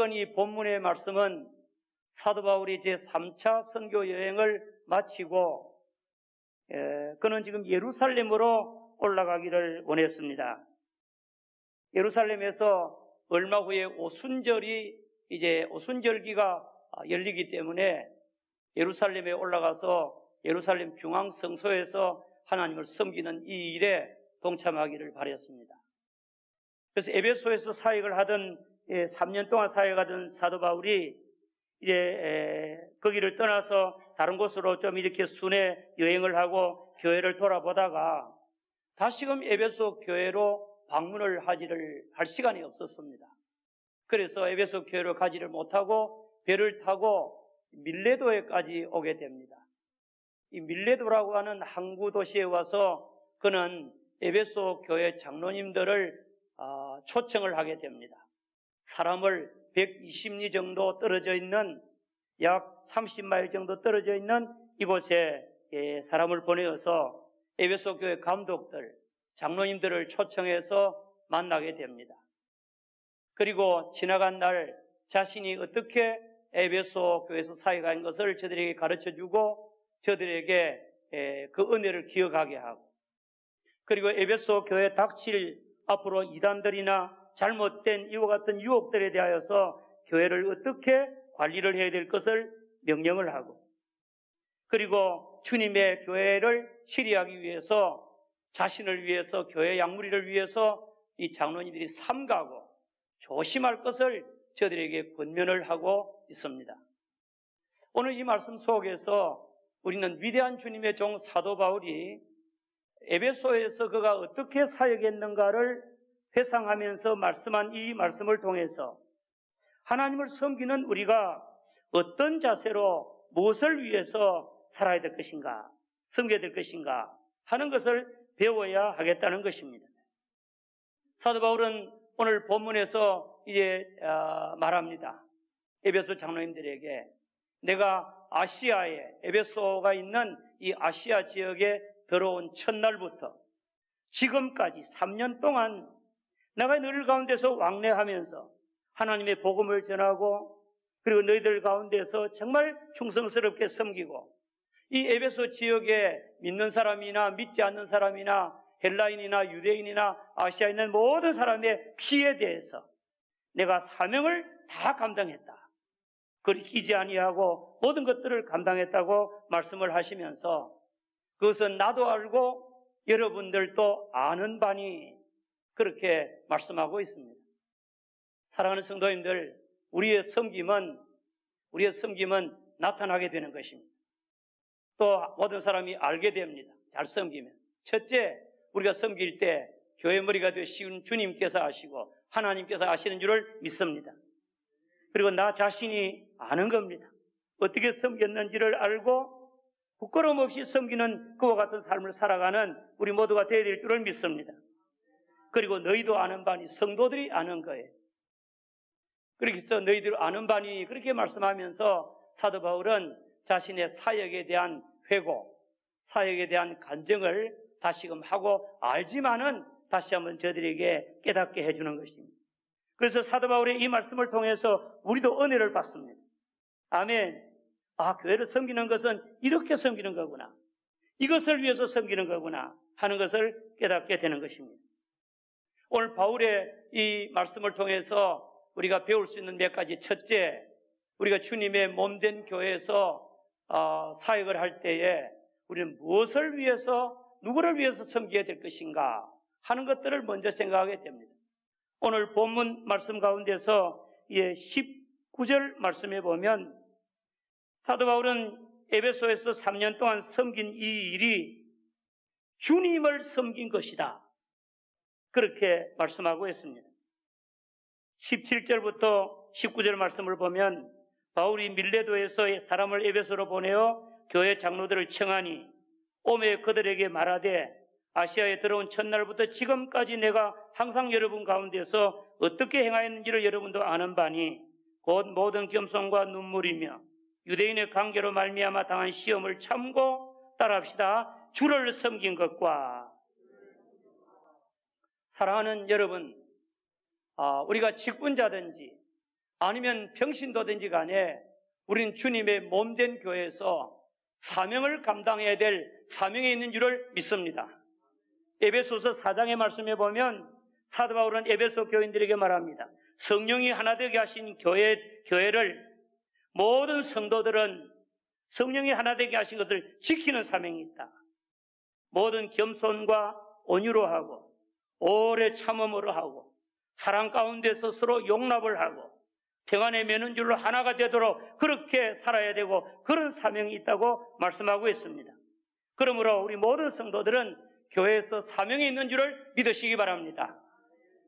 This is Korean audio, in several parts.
읽은 이 본문의 말씀은 사도 바울이 제 3차 선교 여행을 마치고 에, 그는 지금 예루살렘으로 올라가기를 원했습니다. 예루살렘에서 얼마 후에 오순절이 이제 오순절기가 열리기 때문에 예루살렘에 올라가서 예루살렘 중앙 성소에서 하나님을 섬기는 이 일에 동참하기를 바랬습니다. 그래서 에베소에서 사역을 하던 3년 예, 동안 사역하던 사도 바울이 이제 거기를 떠나서 다른 곳으로 좀 이렇게 순회 여행을 하고 교회를 돌아보다가 다시금 에베소 교회로 방문을 하지를 할 시간이 없었습니다. 그래서 에베소 교회로 가지를 못하고 배를 타고 밀레도에까지 오게 됩니다. 이 밀레도라고 하는 항구 도시에 와서 그는 에베소 교회 장로님들을 아, 초청을 하게 됩니다. 사람을 120리 정도 떨어져 있는 약 30마일 정도 떨어져 있는 이곳에 예, 사람을 보내어서 에베소 교회 감독들, 장로님들을 초청해서 만나게 됩니다. 그리고 지나간 날 자신이 어떻게 에베소 교회에서 사역한 것을 저들에게 가르쳐 주고 저들에게 예, 그 은혜를 기억하게 하고 그리고 에베소 교회 닥칠 앞으로 이단들이나 잘못된 이와 같은 유혹들에 대하여서 교회를 어떻게 관리를 해야 될 것을 명령을 하고 그리고 주님의 교회를 치리하기 위해서 자신을 위해서 교회 양무리를 위해서 이 장로님들이 삼가고 조심할 것을 저들에게 권면을 하고 있습니다. 오늘 이 말씀 속에서 우리는 위대한 주님의 종 사도 바울이 에베소에서 그가 어떻게 사역했는가를 회상하면서 말씀한 이 말씀을 통해서 하나님을 섬기는 우리가 어떤 자세로 무엇을 위해서 살아야 될 것인가, 섬겨야 될 것인가 하는 것을 배워야 하겠다는 것입니다. 사도 바울은 오늘 본문에서 이제 아, 말합니다. 에베소 장로님들에게 내가 아시아에 에베소가 있는 이 아시아 지역에 들어온 첫날부터 지금까지 3년 동안 내가 너희들 가운데서 왕래하면서 하나님의 복음을 전하고 그리고 너희들 가운데서 정말 충성스럽게 섬기고 이 에베소 지역에 믿는 사람이나 믿지 않는 사람이나 헬라인이나 유대인이나 아시아에 있는 모든 사람의 피에 대해서 내가 사명을 다 감당했다. 그리 끼지 아니하고 모든 것들을 감당했다고 말씀을 하시면서 그것은 나도 알고 여러분들도 아는 바니 그렇게 말씀하고 있습니다. 사랑하는 성도님들, 우리의 섬김은 우리의 섬김은 나타나게 되는 것입니다. 또 모든 사람이 알게 됩니다. 잘 섬기면. 첫째, 우리가 섬길 때 교회 머리가 되신 주님께서 아시고 하나님께서 아시는 줄을 믿습니다. 그리고 나 자신이 아는 겁니다. 어떻게 섬겼는지를 알고 부끄러움 없이 섬기는 그와 같은 삶을 살아가는 우리 모두가 되어야 될 줄을 믿습니다. 그리고 너희도 아는 바니 성도들이 아는 거예요. 그렇게 해서 너희들 아는 바니 그렇게 말씀하면서 사도 바울은 자신의 사역에 대한 회고, 사역에 대한 간증을 다시금 하고 알지만은 다시 한번 저들에게 깨닫게 해주는 것입니다. 그래서 사도 바울의 이 말씀을 통해서 우리도 은혜를 받습니다. 아멘. 아, 교회를 섬기는 것은 이렇게 섬기는 거구나. 이것을 위해서 섬기는 거구나 하는 것을 깨닫게 되는 것입니다. 오늘 바울의 이 말씀을 통해서 우리가 배울 수 있는 몇 가지 첫째, 우리가 주님의 몸된 교회에서 어, 사역을 할 때에 우리는 무엇을 위해서 누구를 위해서 섬겨야 될 것인가 하는 것들을 먼저 생각하게 됩니다. 오늘 본문 말씀 가운데서 19절 말씀에 보면 사도 바울은 에베소에서 3년 동안 섬긴 이 일이 주님을 섬긴 것이다. 그렇게 말씀하고 있습니다. 17절부터 19절 말씀을 보면 바울이 밀레도에서 사람을 에베소로 보내어 교회 장로들을 청하니 오메 그들에게 말하되 아시아에 들어온 첫날부터 지금까지 내가 항상 여러분 가운데서 어떻게 행하였는지를 여러분도 아는 바니 곧 모든 겸손과 눈물이며 유대인의 관계로 말미암아 당한 시험을 참고 따라합시다. 주를 섬긴 것과 사랑하는 여러분, 아, 우리가 직분자든지 아니면 평신도든지 간에 우리는 주님의 몸된 교회에서 사명을 감당해야 될 사명에 있는 줄을 믿습니다. 에베소서 4장의 말씀에 보면 사도 바울은 에베소 교인들에게 말합니다. 성령이 하나 되게 하신 교회, 교회를 모든 성도들은 성령이 하나 되게 하신 것을 지키는 사명이 있다. 모든 겸손과 온유로 하고 오래 참음으로 하고 사랑 가운데서 서로 용납을 하고 평안의 매는 줄로 하나가 되도록 그렇게 살아야 되고 그런 사명이 있다고 말씀하고 있습니다. 그러므로 우리 모든 성도들은 교회에서 사명이 있는 줄을 믿으시기 바랍니다.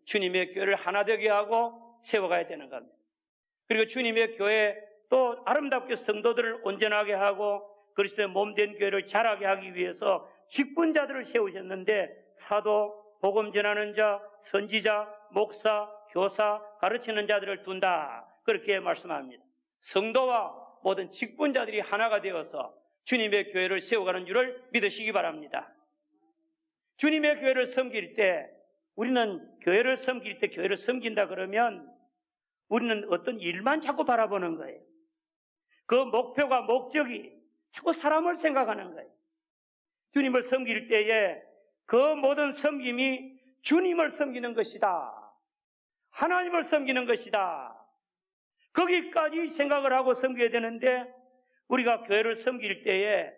주님의 교회를 하나 되게 하고 세워가야 되는 겁니다. 그리고 주님의 교회 또 아름답게 성도들을 온전하게 하고 그리스도의 몸 된 교회를 자라게 하기 위해서 직분자들을 세우셨는데 사도, 복음 전하는 자, 선지자, 목사, 교사, 가르치는 자들을 둔다. 그렇게 말씀합니다. 성도와 모든 직분자들이 하나가 되어서 주님의 교회를 세워가는 줄을 믿으시기 바랍니다. 주님의 교회를 섬길 때 우리는 교회를 섬길 때 교회를 섬긴다 그러면 우리는 어떤 일만 자꾸 바라보는 거예요. 그 목표가 목적이 자꾸 사람을 생각하는 거예요. 주님을 섬길 때에 그 모든 섬김이 주님을 섬기는 것이다. 하나님을 섬기는 것이다. 거기까지 생각을 하고 섬겨야 되는데 우리가 교회를 섬길 때에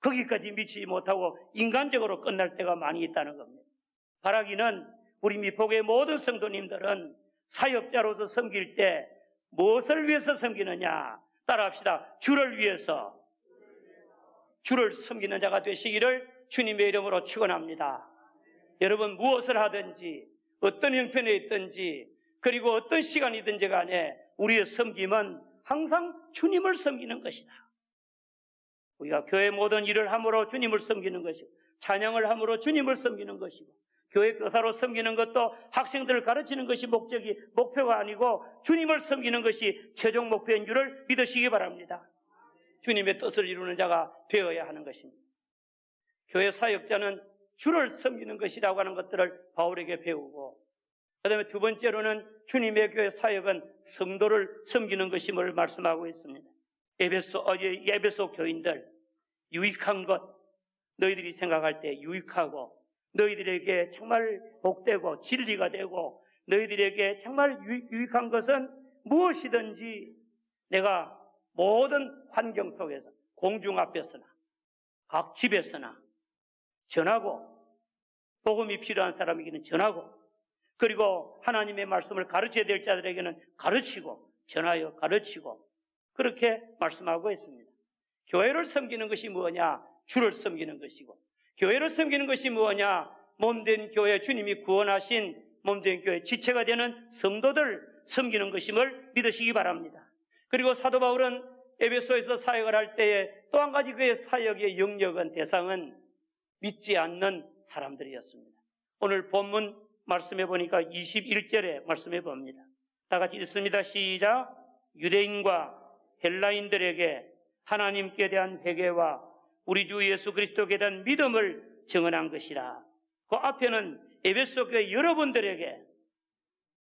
거기까지 미치지 못하고 인간적으로 끝날 때가 많이 있다는 겁니다. 바라기는 우리 미폭의 모든 성도님들은 사역자로서 섬길 때 무엇을 위해서 섬기느냐? 따라합시다. 주를 위해서. 주를 섬기는 자가 되시기를 주님의 이름으로 축원합니다. 여러분 무엇을 하든지 어떤 형편에 있든지 그리고 어떤 시간이든지 간에 우리의 섬김은 항상 주님을 섬기는 것이다. 우리가 교회 모든 일을 함으로 주님을 섬기는 것이고 찬양을 함으로 주님을 섬기는 것이고 교회 교사로 섬기는 것도 학생들을 가르치는 것이 목적이 목표가 아니고 주님을 섬기는 것이 최종 목표인 줄을 믿으시기 바랍니다. 주님의 뜻을 이루는 자가 되어야 하는 것입니다. 교회 사역자는 주를 섬기는 것이라고 하는 것들을 바울에게 배우고 그 다음에 두 번째로는 주님의 교회 사역은 성도를 섬기는 것임을 말씀하고 있습니다. 에베소, 어제 에베소 교인들, 유익한 것, 너희들이 생각할 때 유익하고, 너희들에게 정말 복되고 진리가 되고, 너희들에게 정말 유익한 것은 무엇이든지 내가 모든 환경 속에서 공중 앞에서나 각 집에서나 전하고 복음이 필요한 사람에게는 전하고 그리고 하나님의 말씀을 가르쳐야 될 자들에게는 가르치고 전하여 가르치고 그렇게 말씀하고 있습니다. 교회를 섬기는 것이 뭐냐? 주를 섬기는 것이고 교회를 섬기는 것이 뭐냐? 몸된 교회 주님이 구원하신 몸된 교회 지체가 되는 성도들 섬기는 것임을 믿으시기 바랍니다. 그리고 사도 바울은 에베소에서 사역을 할 때에 또 한 가지 그의 사역의 영역은 대상은 믿지 않는 사람들이었습니다. 오늘 본문 말씀해 보니까 21절에 말씀해 봅니다. 다 같이 읽습니다. 시작. 유대인과 헬라인들에게 하나님께 대한 회개와 우리 주 예수 그리스도께 대한 믿음을 증언한 것이라. 그 앞에는 에베소 교회 여러분들에게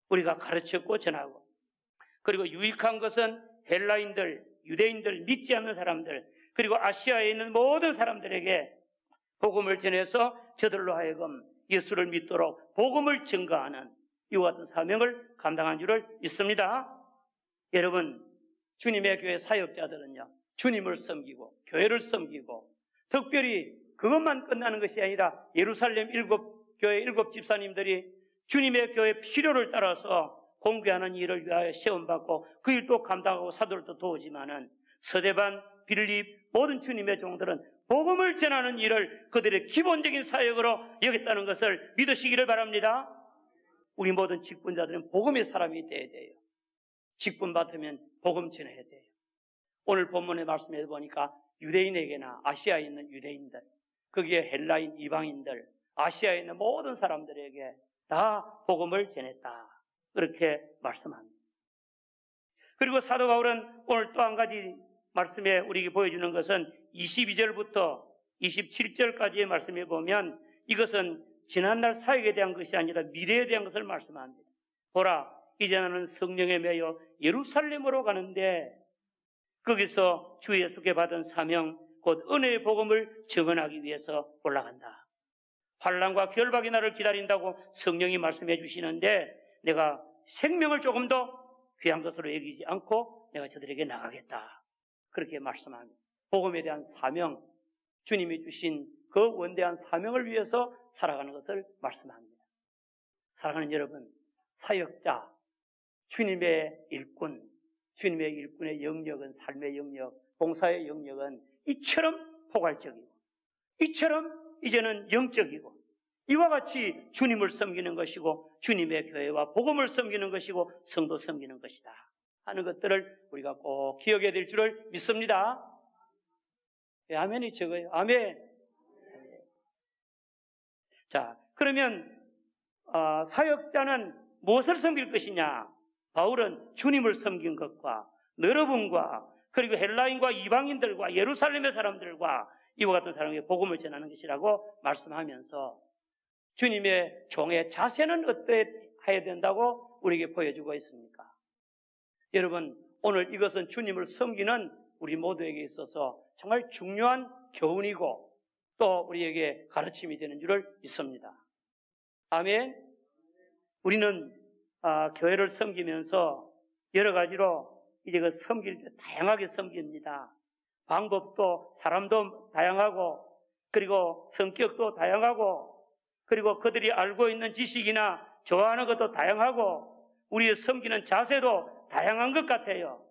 우리가 가르쳤고 전하고 그리고 유익한 것은 헬라인들, 유대인들, 믿지 않는 사람들 그리고 아시아에 있는 모든 사람들에게 복음을 전해서 저들로 하여금 예수를 믿도록 복음을 증거하는 이와 같은 사명을 감당한 줄을 믿습니다. 여러분, 주님의 교회 사역자들은요, 주님을 섬기고, 교회를 섬기고, 특별히 그것만 끝나는 것이 아니라 예루살렘 일곱 교회 일곱 집사님들이 주님의 교회 필요를 따라서 공개하는 일을 위하여 시험받고 그 일도 감당하고 사도를도 도우지만은 서대반, 빌립 모든 주님의 종들은 복음을 전하는 일을 그들의 기본적인 사역으로 여겼다는 것을 믿으시기를 바랍니다. 우리 모든 직분자들은 복음의 사람이 되어야 돼요. 직분 받으면 복음 전해야 돼요. 오늘 본문의 말씀에 보니까 유대인에게나 아시아에 있는 유대인들, 거기에 헬라인 이방인들, 아시아에 있는 모든 사람들에게 다 복음을 전했다. 그렇게 말씀합니다. 그리고 사도 바울은 오늘 또 한 가지 말씀에 우리에게 보여주는 것은 22절부터 27절까지의 말씀에 보면 이것은 지난날 사역에 대한 것이 아니라 미래에 대한 것을 말씀합니다. 보라, 이제 나는 성령에 매여 예루살렘으로 가는데 거기서 주 예수께 받은 사명 곧 은혜의 복음을 증언하기 위해서 올라간다. 환란과 결박이 나를 기다린다고 성령이 말씀해 주시는데 내가 생명을 조금 더 귀한 것으로 여기지 않고 내가 저들에게 나가겠다. 그렇게 말씀합니다. 복음에 대한 사명, 주님이 주신 그 원대한 사명을 위해서 살아가는 것을 말씀합니다. 사랑하는 여러분, 사역자, 주님의 일꾼, 주님의 일꾼의 영역은 삶의 영역, 봉사의 영역은 이처럼 포괄적이고, 이처럼 이제는 영적이고, 이와 같이 주님을 섬기는 것이고, 주님의 교회와 복음을 섬기는 것이고, 성도 섬기는 것이다. 하는 것들을 우리가 꼭 기억해야 될 줄을 믿습니다. 예, 아멘이 적어요. 아멘. 자, 그러면 어, 사역자는 무엇을 섬길 것이냐? 바울은 주님을 섬긴 것과 여러분과 그리고 헬라인과 이방인들과 예루살렘의 사람들과 이와 같은 사람에게 복음을 전하는 것이라고 말씀하면서 주님의 종의 자세는 어떠해야 된다고 우리에게 보여주고 있습니까? 여러분, 오늘 이것은 주님을 섬기는 우리 모두에게 있어서 정말 중요한 교훈이고 또 우리에게 가르침이 되는 줄을 믿습니다. 아멘. 우리는 아, 교회를 섬기면서 여러 가지로 이제 그 섬길 때 다양하게 섬깁니다. 방법도 사람도 다양하고 그리고 성격도 다양하고 그리고 그들이 알고 있는 지식이나 좋아하는 것도 다양하고 우리의 섬기는 자세도 다양한 것 같아요.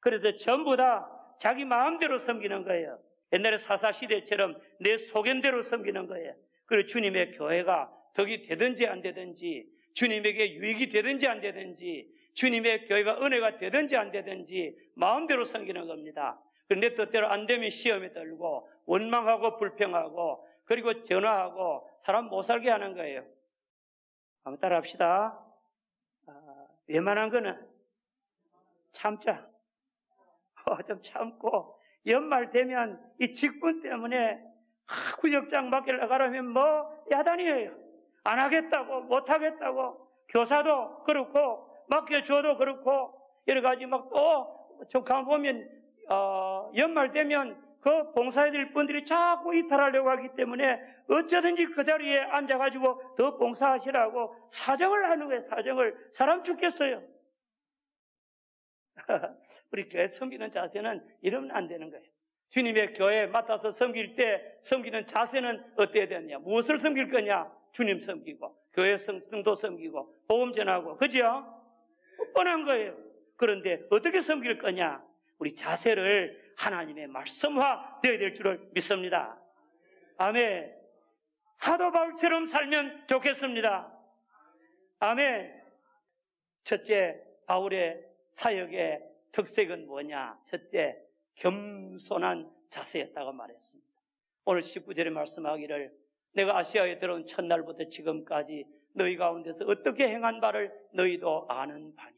그래서 전부 다 자기 마음대로 섬기는 거예요. 옛날에 사사시대처럼 내 소견대로 섬기는 거예요. 그리고 주님의 교회가 덕이 되든지 안 되든지 주님에게 유익이 되든지 안 되든지 주님의 교회가 은혜가 되든지 안 되든지 마음대로 섬기는 겁니다. 그런데 뜻대로 안 되면 시험에 들고 원망하고 불평하고 그리고 전화하고 사람 못 살게 하는 거예요. 한번 따라 합시다. 아, 웬만한 거는 참자. 어, 좀 참고 연말 되면 이 직분 때문에 아, 구역장 맡기려 가라면 뭐 야단이에요. 안 하겠다고 못 하겠다고 교사도 그렇고 맡겨줘도 그렇고 여러 가지 막또 가만 보면 어, 연말 되면 그 봉사해드릴 분들이 자꾸 이탈하려고 하기 때문에 어쩌든지 그 자리에 앉아가지고 더 봉사하시라고 사정을 하는 거예요, 사정을. 사람 죽겠어요. 우리 교회 섬기는 자세는 이러면 안 되는 거예요. 주님의 교회에 맡아서 섬길 때 섬기는 자세는 어때야 되느냐? 무엇을 섬길 거냐? 주님 섬기고, 교회 성도 섬기고, 보험 전하고, 그죠? 뻔한 거예요. 그런데 어떻게 섬길 거냐? 우리 자세를 하나님의 말씀화 되어야 될 줄을 믿습니다. 아멘. 사도 바울처럼 살면 좋겠습니다. 아멘. 첫째, 바울의 사역의 특색은 뭐냐? 첫째, 겸손한 자세였다고 말했습니다. 오늘 19절에 말씀하기를 내가 아시아에 들어온 첫날부터 지금까지 너희 가운데서 어떻게 행한 바를 너희도 아는 바니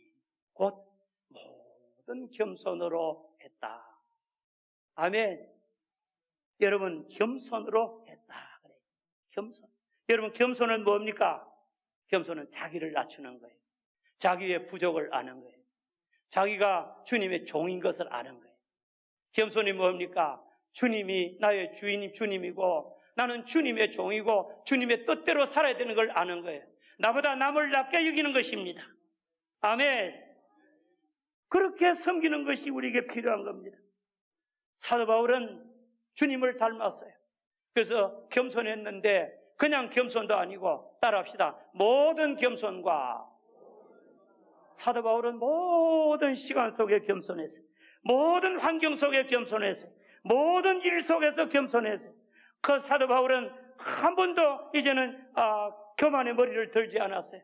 곧 모든 겸손으로 했다. 아멘. 여러분 겸손으로 했다. 그래. 겸손. 여러분 겸손은 뭡니까? 겸손은 자기를 낮추는 거예요. 자기의 부족을 아는 거예요. 자기가 주님의 종인 것을 아는 거예요. 겸손이 뭡니까? 주님이 나의 주인이 주님이고 나는 주님의 종이고 주님의 뜻대로 살아야 되는 걸 아는 거예요. 나보다 남을 낮게 여기는 것입니다. 아멘. 그렇게 섬기는 것이 우리에게 필요한 겁니다. 사도 바울은 주님을 닮았어요. 그래서 겸손했는데 그냥 겸손도 아니고 따라합시다. 모든 겸손과 사도 바울은 모든 시간 속에 겸손했어요. 모든 환경 속에 겸손했어요. 모든 일 속에서 겸손했어요. 그 사도 바울은 한 번도 이제는 아, 교만의 머리를 들지 않았어요.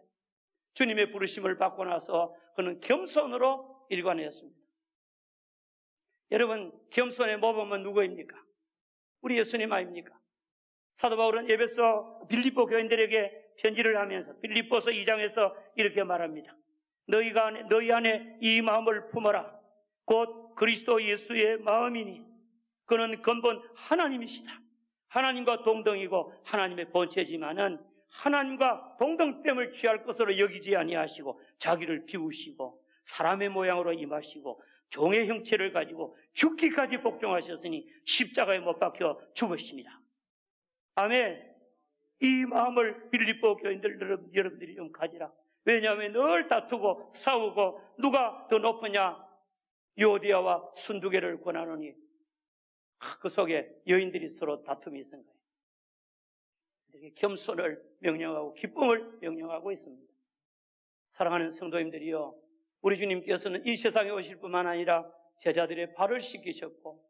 주님의 부르심을 받고 나서 그는 겸손으로 일관했습니다. 여러분, 겸손의 모범은 누구입니까? 우리 예수님 아닙니까? 사도 바울은 예배소 빌립보 교인들에게 편지를 하면서 빌립보서 2장에서 이렇게 말합니다. 너희가 안에, 너희 안에 이 마음을 품어라. 곧 그리스도 예수의 마음이니 그는 근본 하나님이시다. 하나님과 동등이고 하나님의 본체지만은 하나님과 동등됨을 취할 것으로 여기지 아니하시고 자기를 비우시고 사람의 모양으로 임하시고 종의 형체를 가지고 죽기까지 복종하셨으니 십자가에 못 박혀 죽으십니다. 아멘. 이 마음을 빌립보 교인들 여러분, 여러분들이 좀 가지라. 왜냐하면 늘 다투고 싸우고 누가 더 높으냐 요디아와 순두개를 권하노니 그 속에 여인들이 서로 다툼이 있은 거예요. 이렇게 겸손을 명령하고 기쁨을 명령하고 있습니다. 사랑하는 성도님들이요. 우리 주님께서는 이 세상에 오실 뿐만 아니라 제자들의 발을 씻기셨고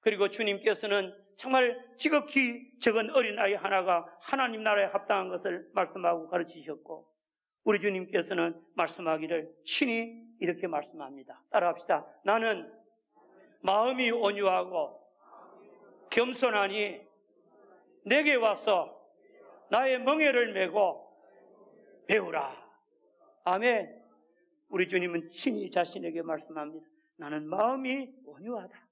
그리고 주님께서는 정말 지극히 적은 어린아이 하나가 하나님 나라에 합당한 것을 말씀하고 가르치셨고 우리 주님께서는 말씀하기를 신이 이렇게 말씀합니다. 따라합시다. 나는 마음이 온유하고 겸손하니 내게 와서 나의 멍에를 메고 배우라. 아멘. 우리 주님은 친히 자신에게 말씀합니다. 나는 마음이 온유하다.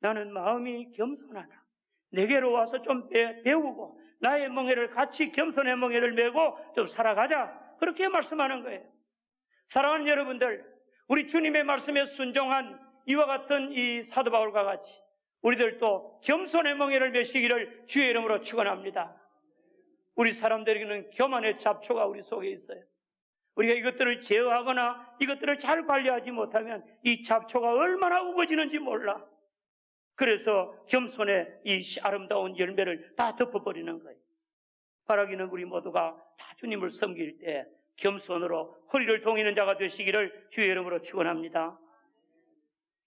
나는 마음이 겸손하다. 내게로 와서 좀 배, 배우고 나의 멍에를 같이 겸손의 멍에를 메고 좀 살아가자. 그렇게 말씀하는 거예요. 사랑하는 여러분들, 우리 주님의 말씀에 순종한 이와 같은 이 사도 바울과 같이 우리들도 겸손의 멍에를 메시기를 주의 이름으로 축원합니다. 우리 사람들에게는 교만의 잡초가 우리 속에 있어요. 우리가 이것들을 제어하거나 이것들을 잘 관리하지 못하면 이 잡초가 얼마나 우거지는지 몰라. 그래서 겸손의 이 아름다운 열매를 다 덮어버리는 거예요. 바라기는 우리 모두가 다 주님을 섬길 때 겸손으로 허리를 동이는 자가 되시기를 주의 이름으로 축원합니다.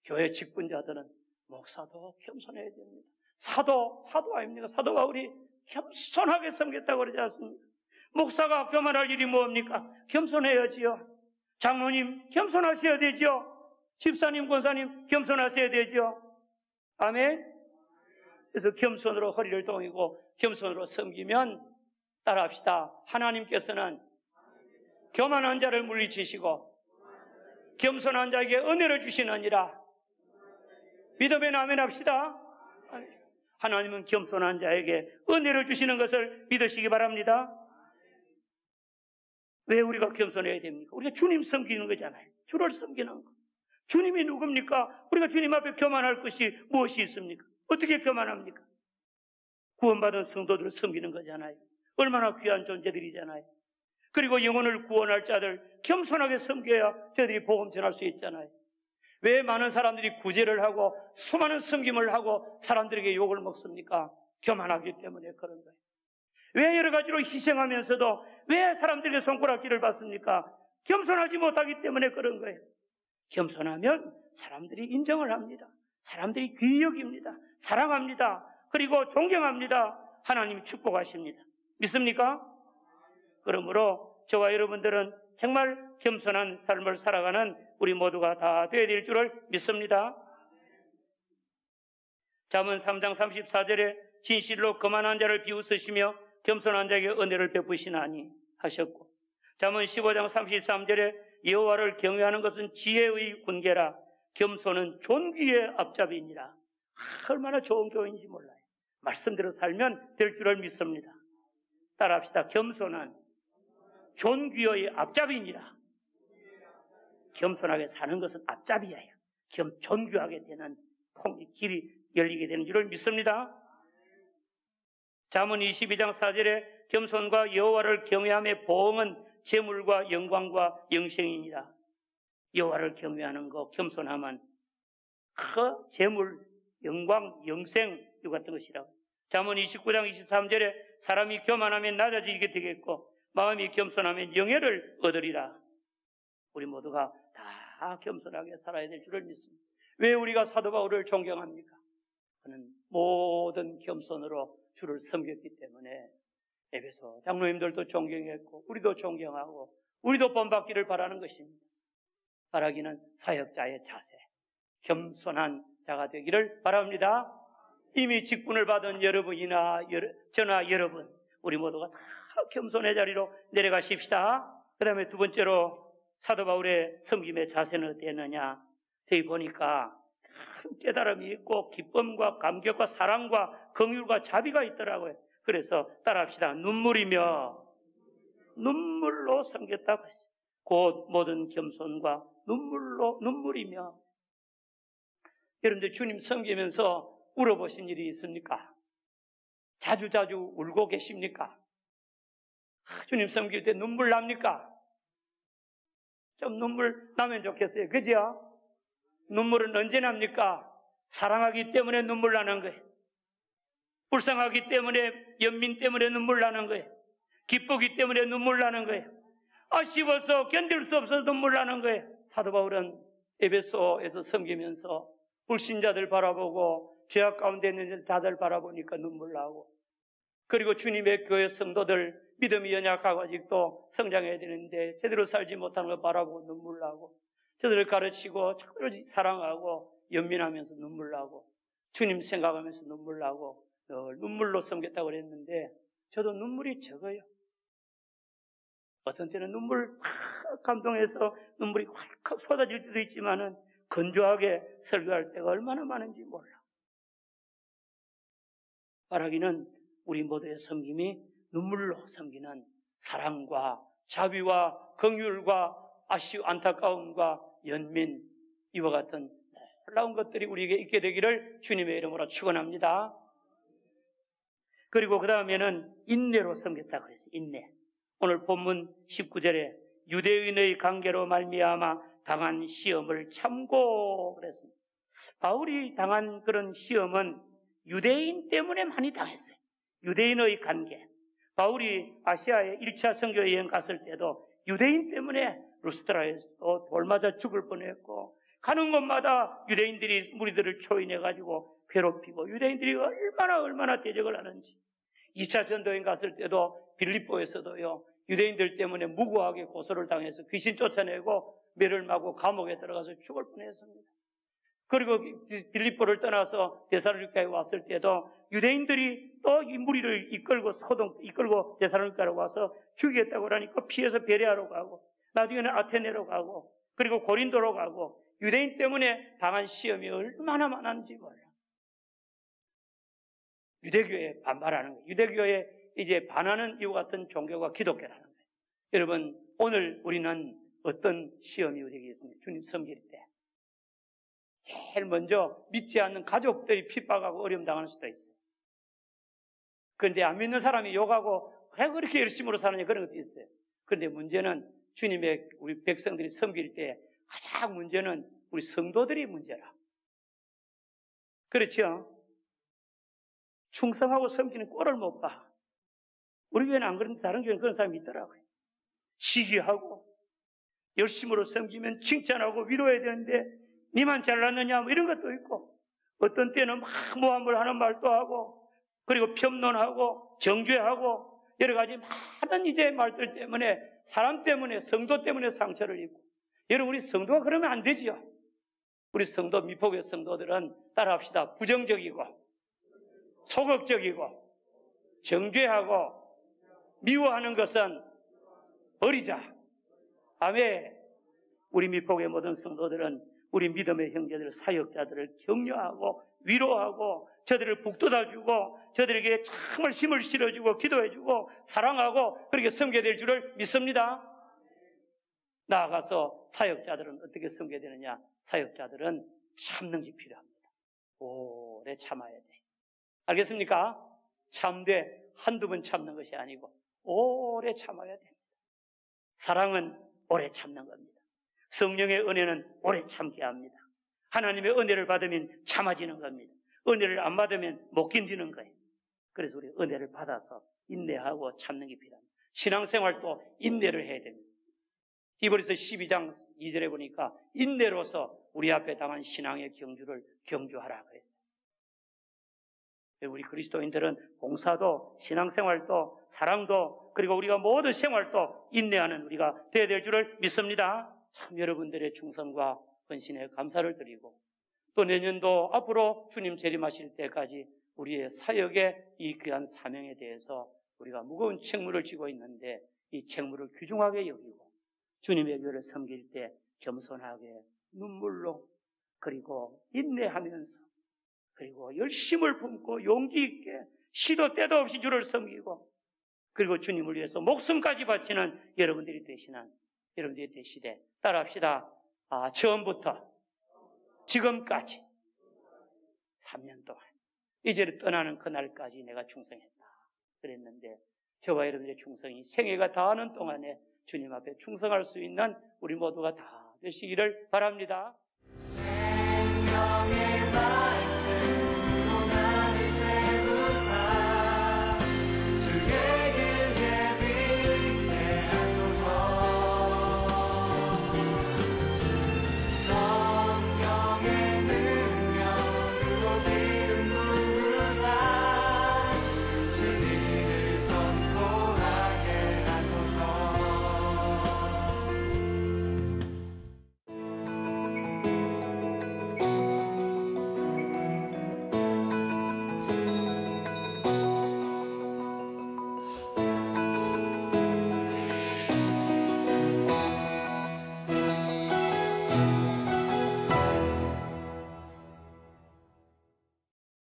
교회 직분자들은 목사도 겸손해야 됩니다. 사도 사도 아닙니까? 사도 바울이 겸손하게 섬겼다고 그러지 않습니까? 목사가 교만할 일이 뭡니까? 겸손해야지요. 장모님 겸손하셔야 되죠. 집사님, 권사님 겸손하셔야 되죠. 아멘. 그래서 겸손으로 허리를 동이고 겸손으로 섬기면 따라 합시다. 하나님께서는 교만한 자를 물리치시고 겸손한 자에게 은혜를 주시느니라. 믿음에 아멘합시다. 하나님은 겸손한 자에게 은혜를 주시는 것을 믿으시기 바랍니다. 왜 우리가 겸손해야 됩니까? 우리가 주님 섬기는 거잖아요. 주를 섬기는 거. 주님이 누굽니까? 우리가 주님 앞에 교만할 것이 무엇이 있습니까? 어떻게 교만합니까? 구원받은 성도들을 섬기는 거잖아요. 얼마나 귀한 존재들이잖아요. 그리고 영혼을 구원할 자들 겸손하게 섬겨야 저들이 복음 전할 수 있잖아요. 왜 많은 사람들이 구제를 하고 수많은 섬김을 하고 사람들에게 욕을 먹습니까? 교만하기 때문에 그런 거예요. 왜 여러 가지로 희생하면서도 왜 사람들에게 손가락질을 받습니까? 겸손하지 못하기 때문에 그런 거예요. 겸손하면 사람들이 인정을 합니다. 사람들이 귀히 여깁니다. 사랑합니다. 그리고 존경합니다. 하나님이 축복하십니다. 믿습니까? 그러므로 저와 여러분들은 정말 겸손한 삶을 살아가는 우리 모두가 다 되어야 될 줄을 믿습니다. 잠언 3장 34절에 진실로 거만한 자를 비웃으시며 겸손한 자에게 은혜를 베푸시나니 하셨고 잠언 15장 33절에 여호와를 경외하는 것은 지혜의 군계라 겸손은 존귀의 앞잡이니라 아, 얼마나 좋은 교인지 몰라요. 말씀대로 살면 될 줄을 믿습니다. 따라 합시다. 겸손한 존귀의 앞잡이니라. 겸손하게 사는 것은 앞잡이예요. 겸 존귀하게 되는 통이 길이 열리게 되는 줄을 믿습니다. 잠언 22장 4절에 겸손과 여호와를 경외함의 보응은 재물과 영광과 영생이니라. 여호와를 경외하는 거 겸손하면 그 재물, 영광, 영생 이 같은 것이라고. 잠언 29장 23절에 사람이 교만하면 낮아지게 되겠고 마음이 겸손하면 영예를 얻으리라. 우리 모두가 다 겸손하게 살아야 될 줄을 믿습니다. 왜 우리가 사도 바울을 존경합니까? 그는 모든 겸손으로 주를 섬겼기 때문에 에베소 장로님들도 존경했고 우리도 존경하고 우리도 본받기를 바라는 것입니다. 바라기는 사역자의 자세, 겸손한 자가 되기를 바랍니다. 이미 직분을 받은 여러분이나 저나 여러분 우리 모두가 다 겸손의 자리로 내려가십시다. 그 다음에 두 번째로 사도 바울의 섬김의 자세는 어땠느냐 저희 보니까 큰 깨달음이 있고 기쁨과 감격과 사랑과 긍휼과 자비가 있더라고요. 그래서 따라합시다. 눈물이며 눈물로 섬겼다고 했어요. 곧 모든 겸손과 눈물로 눈물이며 여러분들 주님 섬기면서 울어보신 일이 있습니까? 자주자주 울고 계십니까? 아, 주님 섬길 때 눈물 납니까? 좀 눈물 나면 좋겠어요. 그죠? 눈물은 언제 납니까? 사랑하기 때문에 눈물 나는 거예요. 불쌍하기 때문에, 연민 때문에 눈물 나는 거예요. 기쁘기 때문에 눈물 나는 거예요. 아쉬워서 견딜 수 없어서 눈물 나는 거예요. 사도 바울은 에베소에서 섬기면서 불신자들 바라보고 죄악 가운데 있는 다들 바라보니까 눈물 나고 그리고 주님의 교회 성도들 믿음이 연약하고 아직도 성장해야 되는데 제대로 살지 못하는 걸 바라보고 눈물 나고 저들을 가르치고 저들을 사랑하고 연민하면서 눈물 나고 주님 생각하면서 눈물 나고 눈물로 섬겼다고 그랬는데 저도 눈물이 적어요. 어떤 때는 눈물 확 감동해서 눈물이 확 쏟아질 때도 있지만은 건조하게 설교할 때가 얼마나 많은지 몰라. 말하기는 우리 모두의 섬김이 눈물로 섬기는 사랑과 자비와 긍휼과 아쉬 안타까움과 연민 이와 같은 놀라운 것들이 우리에게 있게 되기를 주님의 이름으로 축원합니다. 그리고 그 다음에는 인내로 섬겼다 그랬어요. 인내. 오늘 본문 19절에 유대인의 관계로 말미암아 당한 시험을 참고 그랬습니다. 바울이 당한 그런 시험은 유대인 때문에 많이 당했어요. 유대인의 관계. 바울이 아시아에 1차 선교 여행 갔을 때도 유대인 때문에 루스트라에서 돌 맞아 죽을 뻔했고 가는 곳마다 유대인들이 무리들을 초인해 가지고 괴롭히고 유대인들이 얼마나 얼마나 대적을 하는지 2차 전도행 갔을 때도 빌립보에서도요 유대인들 때문에 무고하게 고소를 당해서 귀신 쫓아내고 매를 마고 감옥에 들어가서 죽을 뻔했습니다. 그리고 빌립보를 떠나서 데살로니카에 왔을 때도 유대인들이 또 이 무리를 이끌고 소동 이끌고 데살로니카로 와서 죽이겠다고 하니까 피해서 베레아로 가고 나중에는 아테네로 가고 그리고 고린도로 가고 유대인 때문에 당한 시험이 얼마나 많았는지 몰라. 유대교에 반발하는 거예요. 유대교에 이제 반하는 이와 같은 종교가 기독교라는 거예요. 여러분, 오늘 우리는 어떤 시험이 우리에게 있습니까? 주님 섬길 때. 제일 먼저 믿지 않는 가족들이 핍박하고 어려움 당하는 수도 있어요. 그런데 안 믿는 사람이 욕하고 왜 그렇게 열심으로 사느냐 그런 것도 있어요. 그런데 문제는 주님의 우리 백성들이 섬길 때 가장 문제는 우리 성도들이 문제라. 그렇죠? 충성하고 섬기는 꼴을 못 봐. 우리 교회는 안 그런데 다른 교회는 그런 사람이 있더라고요. 시기하고 열심으로 섬기면 칭찬하고 위로해야 되는데 니만 잘났느냐 뭐 이런 것도 있고 어떤 때는 막 모함을 하는 말도 하고 그리고 평론하고 정죄하고 여러 가지 많은 이제 말들 때문에 사람 때문에 성도 때문에 상처를 입고 여러분 우리 성도가 그러면 안 되지요. 우리 성도 미포의 성도들은 따라합시다. 부정적이고 소극적이고 정죄하고 미워하는 것은 버리자. 아멘. 우리 미포의 모든 성도들은 우리 믿음의 형제들, 사역자들을 격려하고 위로하고 저들을 북돋아주고 저들에게 정말 힘을 실어주고 기도해주고 사랑하고 그렇게 섬겨야 될 줄을 믿습니다. 나아가서 사역자들은 어떻게 섬겨야 되느냐? 사역자들은 참는 게 필요합니다. 오래 참아야 돼. 알겠습니까? 참되 한두 번 참는 것이 아니고 오래 참아야 됩니다. 사랑은 오래 참는 겁니다. 성령의 은혜는 오래 참게 합니다. 하나님의 은혜를 받으면 참아지는 겁니다. 은혜를 안 받으면 못 견디는 거예요. 그래서 우리 은혜를 받아서 인내하고 참는 게 필요합니다. 신앙생활도 인내를 해야 됩니다. 이버리서 12장 2절에 보니까 인내로서 우리 앞에 당한 신앙의 경주를 경주하라 그랬어요. 우리 그리스도인들은 봉사도 신앙생활도 사랑도 그리고 우리가 모든 생활도 인내하는 우리가 되어야 될 줄을 믿습니다. 참 여러분들의 충성과 헌신에 감사를 드리고 또 내년도 앞으로 주님 재림하실 때까지 우리의 사역의 이 귀한 사명에 대해서 우리가 무거운 책무를 지고 있는데 이 책무를 귀중하게 여기고 주님의 교를 섬길 때 겸손하게 눈물로 그리고 인내하면서 그리고 열심을 품고 용기 있게 시도 때도 없이 주를 섬기고 그리고 주님을 위해서 목숨까지 바치는 여러분들이 되시는 여러분들이 되시되 따라합시다. 아, 처음부터 지금까지 3년 동안 이제를 떠나는 그날까지 내가 충성했다. 그랬는데 저와 여러분들의 충성이 생애가 다하는 동안에 주님 앞에 충성할 수 있는 우리 모두가 다 되시기를 바랍니다. 생명의 바